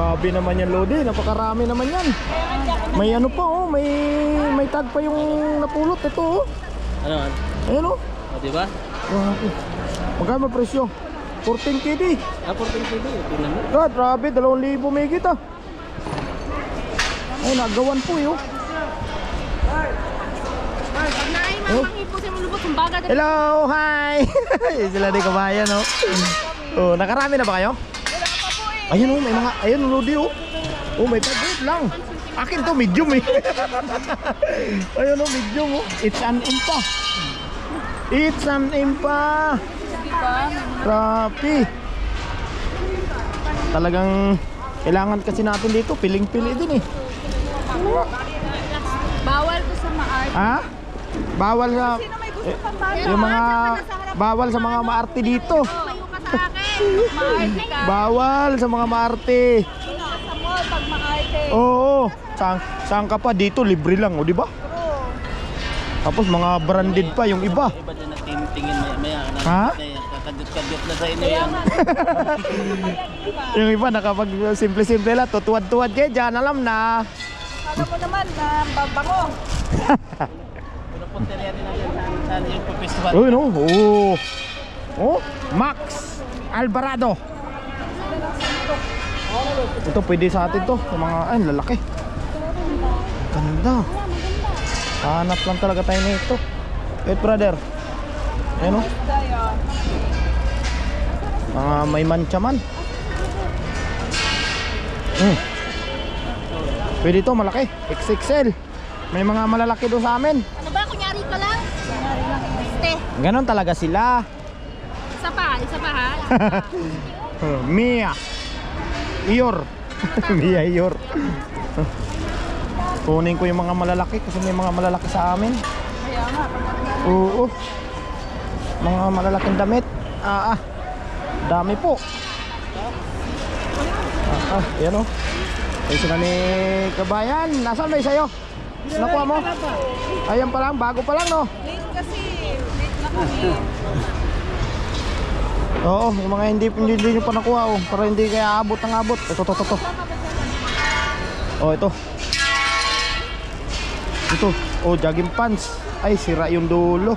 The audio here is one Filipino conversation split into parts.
Grabe naman yan, Lodi. Napakarami naman yan. May ano pa, oh. May, may tag pa yung napulot. Ito, oh. Ano? Ayun, oh. O, di ba? Grabe. Magkano ang presyo? 14 KD. Ah, 14 kilo. Tingnan mo. God, grabe. 2,000 may kita. Ay, nagawan po, eh, oh. Oh. Hello, hi! Sila di kabayan, oh. Oh, nakarami na ba kayo? Ayun, oh, may mga, ayun, Lodi, oh. Oh, may taglit lang. Akin to, medium, eh. ayun, oh, medium, oh. It's an impa. It's an impa. Grabe. Talagang kailangan kasi natin dito, piling-pili din, eh. Bawal ko sa maart. Ha? Bawal sa Sino may gusto pang bata? yung mga bawal sa mga maarte dito. Mayo ka sa akin. Maarte ka. Bawal sa mga maarte. Sa mall pag maarte? Oo. Saan, saan ka pa dito libre lang, o di ba? Tapos mga branded pa yung iba. Iba din nagtingin maya maya. Ha? Kakadyot-kadyot na sa inyo yan. Yung iba nakapag simple-simple lang, tutuwad-tuwad kayo dyan, alam na. Alam mo naman na babango. Pinupunteriya din natin saan yung festival. Oh, no? Oh. Oh, Max Alvarado. Ito pwede sa atin to, sa mga ay lalaki. Ganda. Hanap lang talaga tayo nito. Wait brother. Ayan oh. Tayo. Mga may mancha man. Hmm. Pwede to malaki. XXL. May mga malalaki doon sa amin. Ano ba? Kunyari ka lang? Ganon talaga sila. Isa pa. Ha? Uh, Mia. Iyor. Mia Iyor. Kunin ko yung mga malalaki kasi may mga malalaki sa amin. Kaya nga. Oo. Mga malalaking damit. Ah, ah. Dami po. Ah, ah, yan o. Ay, sila ni Kabayan. Nasaan ba sa'yo? Nakuha mo? Ayan pa lang, bago pa lang no? Late kasi. Late na kami. Oo, yung mga hindi, hindi, hindi nyo pa nakuha oh. Para hindi kaya abot ng abot. Ito, ito, ito, ito. Oh, ito. Ito. Oh, jogging pants. Ay, sira yung dulo.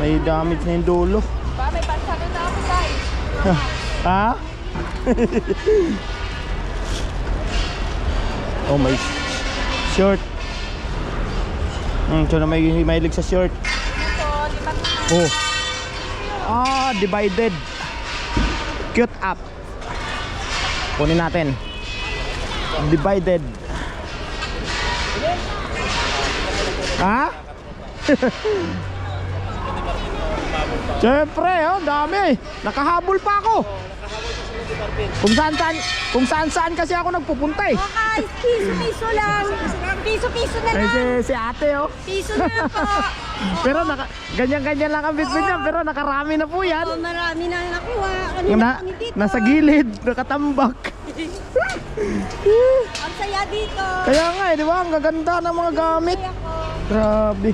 May damage na yung dulo. Ba, may pansakit na ako guys. ha? oh, may shirt. Hmm, so na may mahilig sa shirt. Ito, lipat na. Oh. Ah, divided. Cute up. Kunin natin. Divided. Ha? Siyempre, oh, dami. Nakahabol pa ako. Kung saan saan, kung saan saan kasi ako nagpupunta eh. Okay, piso-piso lang. Piso-piso na lang. si, si ate oh. Piso na lang po. Pero naka, ganyan-ganyan lang ang bitbit niya, pero nakarami na po yan. Oh, marami na nakuha. Ano Na, dito? nasa gilid, nakatambak. Ang saya dito. Kaya nga eh, di ba? Ang gaganda ng mga gamit. Grabe.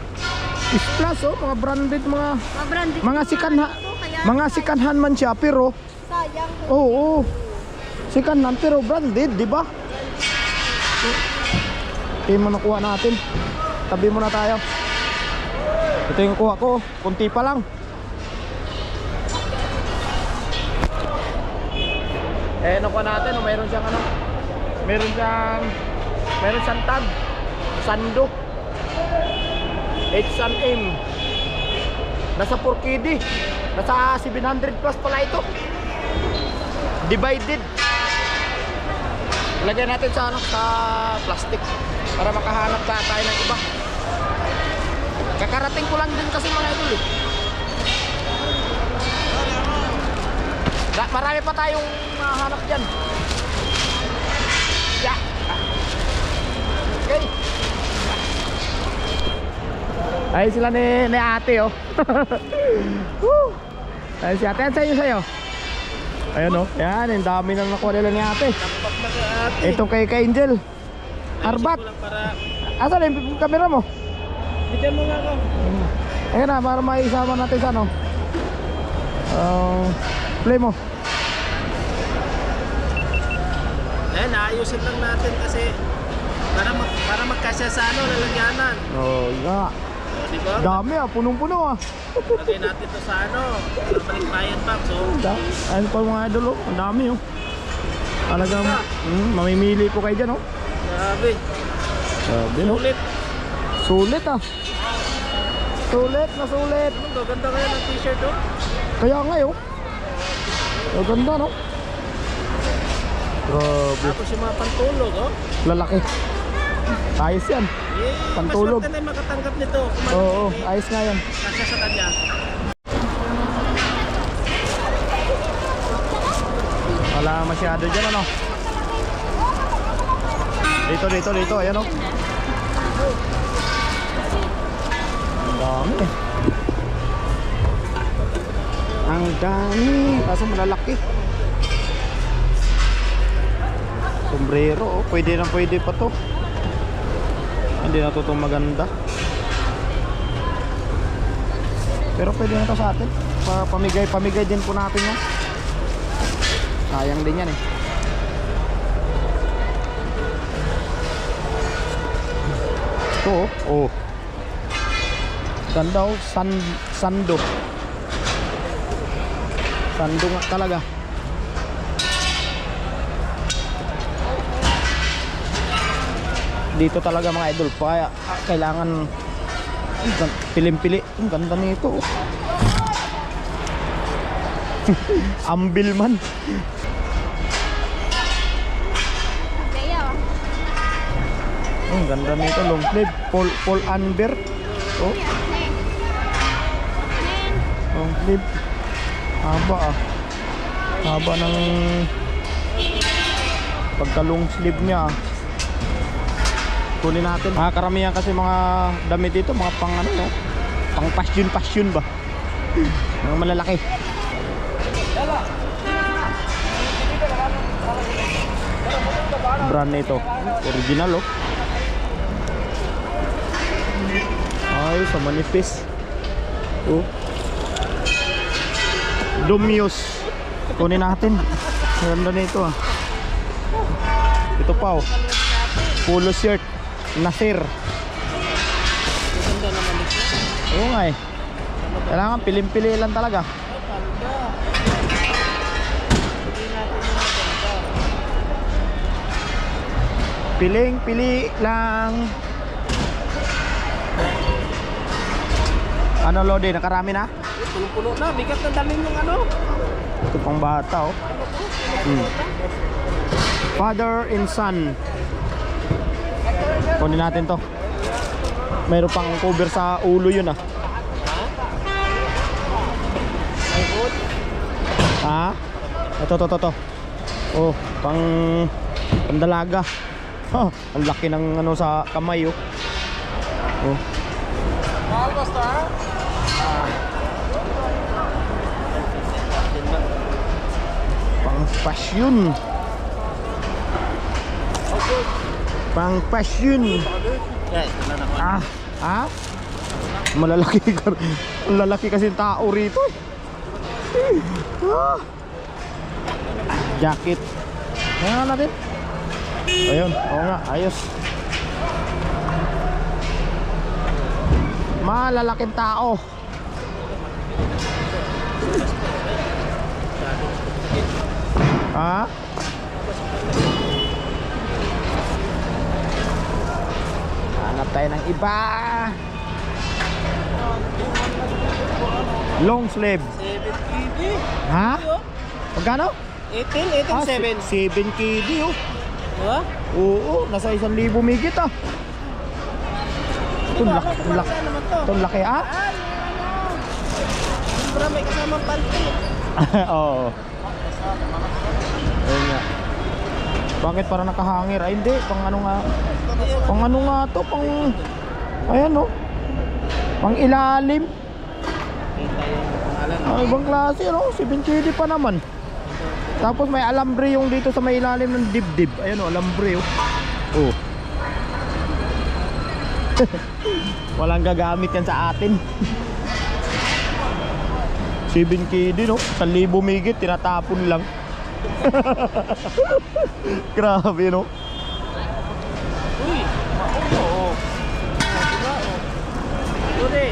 Plus oh, mga branded, mga Mga branded mga sikanha, kaya mga sikanhan man siya pero sayang. oo, oh, sikanhan pero branded, di ba? Ito yung nakuha natin. Tabi muna tayo. Ito yung kuha ko, kunti pa lang. Eh, nakuha natin, oh, mayroon siyang ano, mayroon siyang, mayroon siyang tag, sando. H&M. Nasa 4KD. Nasa 700 plus pala ito. Divided. Lagyan natin sa ano, sa plastic para makahanap pa tayo ng iba. Kakarating ko lang din kasi mga idol eh. Marami pa tayong mahanap dyan. Yeah. Okay. Ay sila ni, ni ate oh. Woo! Ay si ate, yan sa'yo sa'yo. Ayun oh, yan, ang dami nang nakuha nila ni ate. Ito kay kay Angel. Arbat. Asan yung camera mo? bigyan mo nga ako. Ayun na, para maisama natin sa ano. Uh, play mo. Eh, naayusin lang natin kasi para mag, para magkasya sa ano, lalagyanan. Oh, nga. O, di ba? Dami ah, punong-puno ah. Lagay natin to sa ano, balikbayan box. So, ayun pa mga idol oh, ang dami oh. Talagang mm, mamimili po kayo dyan oh. grabe. Sabi no. Ulit. Sulit ah. Sulit na sulit. Ano, gaganda kaya ng t-shirt oh. Kaya nga oh. Ang ganda no. Grabe. Tapos yung mga pantulog oh. Lalaki. Ayos yan. Eh, Pantulog. Mas na makatanggap nito. Oo, oh, may ayos nga yan. kasya sa kanya. Wala masyado dyan ano. Dito, dito, dito. Ayan oh. Ang dami eh. Ang dami. Kaso malalaki. Sombrero oh. Pwede na pwede pa to. Hindi na to itong maganda. Pero pwede na to sa atin. Pa pamigay, pamigay din po natin yan. Sayang din yan eh. Ito oh. oh. Ganda oh. San, sando. Sando nga talaga. Dito talaga mga idol pa kailangan pilim-pili. Ang ganda nito. Ambil man. Ang ganda nito long sleeve. Paul, Paul Anber. Oh. Long sleeve. Haba ah. Haba ng pagka long sleeve niya ah. Kunin natin. Ah, karamihan kasi mga damit dito, mga pang ano, no? pang passion passion ba? Mga malalaki. Brand nito. Original oh. Ay, sa manipis. Oh. Domios. Kunin natin. Ganda nito ah. Ito pa oh. Polo shirt. Nasir. Maganda naman ito. Oo nga eh. Kailangan pilim-pili lang talaga. Piling-pili lang. Ano Lodi, nakarami na? Puno-puno na, bigat na daling yung ano. Ito pang bata oh. Hmm. Father and son. Kunin natin to. Mayroon pang cover sa ulo yun ah. Ha? Ito, to, to, to. Oh, pang pandalaga. Ha, ang laki ng ano sa kamay oh. Oh. Pang passion. Pang passion. Yeah, ito na naman. Ah, ha? Malalaki ka. Malalaki kasi tao rito. eh. Ah. Jacket. Kaya nga natin. Ayun, oo nga, ayos. Malalaking tao. Ha? Tayo ng iba. Long sleeve. 7 KD. Ha? Magkano? 18, 18, 7. 7 KD oh. Diba? Oo, nasa 1,000 migit ah. Ito laki, ito laki. Ano naman to? Ito laki ah. Ano? May kasamang panty. Oo. Ayun nga. Bakit para nakahangir? Ay hindi, pang ano nga. Pang ano nga to, pang... Ayan oh. Pang ilalim. Ay, ibang klase ano, 7 KD pa naman. Tapos may alambre yung dito sa may ilalim ng dibdib. Ayan oh, alambre oh. Oh. Walang gagamit yan sa atin. 7 KD no, 1,000 migit, tinatapon lang. Grabe, no? Uy, maong mo. Oh. Diba? Oh. Lodi,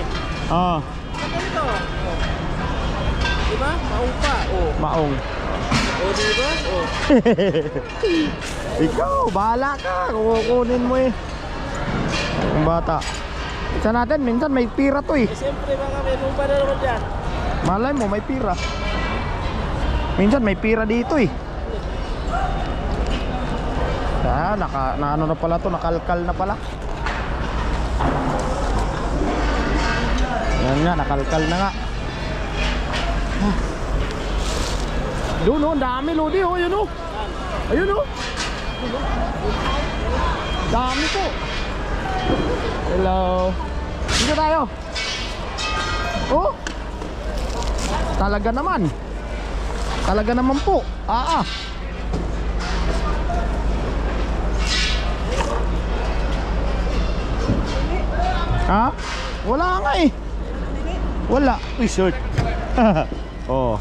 Ah, ganito. Oh. Diba? Maong pa. Oh. maong. Oh, diba? Oh. Ikaw, bahala ka. Kukunin mo eh. Ang bata. Isa natin, minsan may pira to eh. Eh, siyempre mga may rumba na naman dyan. Malay mo, may pira. Minsan may pira dito eh. Ah, naka, na ano na pala to, nakalkal na pala. Yan nga, nakalkal na nga. Ah. Doon oh, dami Lodi oh, yun oh. Ayun oh. Dami po. Hello. Dito tayo. Oh. Talaga naman. Talaga naman po. Ah, ah. Ha? Wala nga eh. Wala. Uy, short. oh.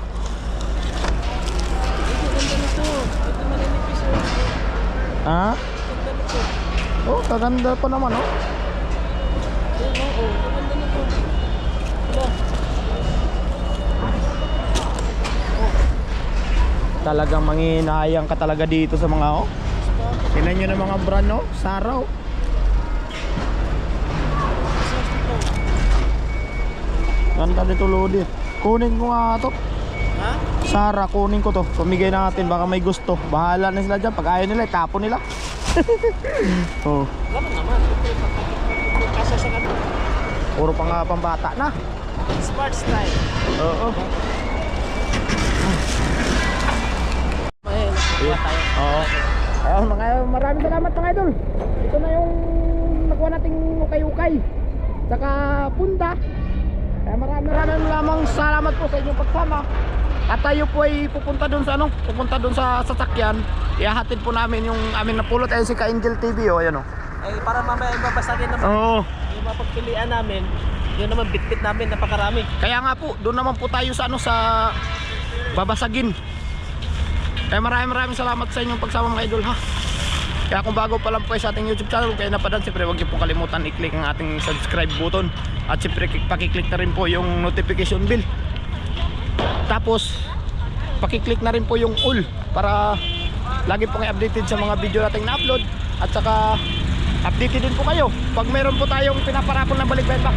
Ha? Oh, kaganda pa naman oh. Talagang manginayang ka talaga dito sa mga oh. Tingnan nyo ng mga brand oh. Sara oh. Ganda nito Lodi. Kunin ko nga to. Ha? Sara, kunin ko to. Pamigay natin, baka may gusto. Bahala na sila dyan. Pag ayaw nila, itapon nila. oh, Ganun naman. Sa kanila. puro pa nga pambata na. Smart style. Oo. May nakuha tayo. Oo. Ayun, mga maraming salamat mga idol. Ito na yung nakuha nating ukay-ukay. Saka punta. Kaya maraming maraming lamang salamat po sa inyong pagsama. At tayo po ay pupunta doon sa ano, pupunta doon sa sasakyan. Ihahatid po namin yung aming napulot ayun si Ka Angel TV oh, ayan oh. Ay, para mamaya ibabasagin naman. Oo. Yung mga pagpilian namin, yun naman bitbit namin, napakarami. Kaya nga po, doon naman po tayo sa ano sa babasagin. Kaya maraming maraming salamat sa inyong pagsama mga idol ha. Kaya kung bago pa lang po sa ating YouTube channel, kaya napadan, siyempre huwag niyo po kalimutan i-click ang ating subscribe button. At siyempre pakiclick na rin po yung notification bell. Tapos, pakiclick na rin po yung all para lagi po kayo updated sa mga video nating na-upload. At saka, updated din po kayo pag meron po tayong pinaparapon ng balik box.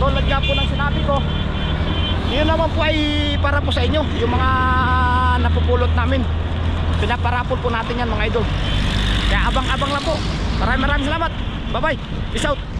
Tulad nga po ng sinabi ko, yun naman po ay para po sa inyo, yung mga napupulot namin. Pinaparapol po natin yan mga idol. Kaya abang-abang lang po. Maraming maraming salamat. Bye bye. Peace out.